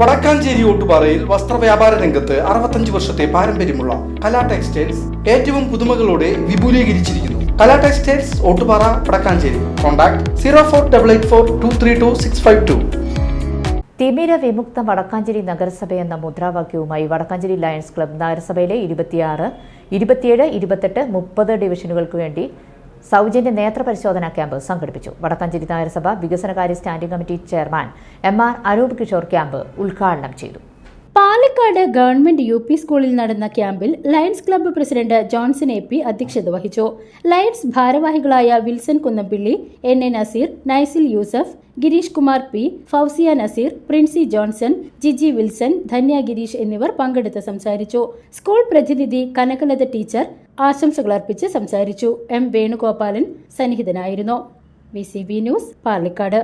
വടക്കാഞ്ചേരി ഓട്ടുപാറയിൽ വസ്ത്രവ്യാപാര രംഗത്ത് അറുപത്തഞ്ച് വർഷത്തെ പാരമ്പര്യമുള്ള കലാ ടെക്സ്റ്റൈൽസ് ഏറ്റവും പുതുമകളോടെ വിപുലീകരിച്ചിരിക്കുന്നു. Kala textiles Ottupara Wadakkanchery. Contact zero four double eight four two three two six five two. തിമിര വിമുക്ത വടക്കാഞ്ചേരി നഗരസഭ എന്ന മുദ്രാവാക്യവുമായി വടക്കാഞ്ചേരി ലയൺസ് ക്ലബ് നഗരസഭയിലെ ഇരുപത്തിയാറ് ഇരുപത്തിയേഴ് ഇരുപത്തെട്ട് മുപ്പത് ഡിവിഷനുകൾക്ക് വേണ്ടി സൗജന്യ നേത്ര പരിശോധനാ ക്യാമ്പ് സംഘടിപ്പിച്ചു. വടക്കാഞ്ചേരി നഗരസഭ വികസനകാര്യ standing committee chairman M R Anoop Kishore camp ഉദ്ഘാടനം ചെയ്തു. പാലക്കാട് ഗവൺമെന്റ് യു പി സ്കൂളിൽ നടന്ന ക്യാമ്പിൽ Lions club president Johnson A P അധ്യക്ഷത വഹിച്ചു. ലയൺസ് ഭാരവാഹികളായ Wilson Kunnappilly N A Nazeer Naisil Yusuf Girish Kumar P Fousiya Nazeer Princy Johnson Jiji Wilson Dhanya Girish എന്നിവർ പങ്കെടുത്ത് സംസാരിച്ചു. സ്കൂൾ പ്രതിനിധി കനകലത ടീച്ചർ ആശംസകൾ അർപ്പിച്ച് സംസാരിച്ചു M Venugopalan സന്നിഹിതനായിരുന്നു. V news Palakkad.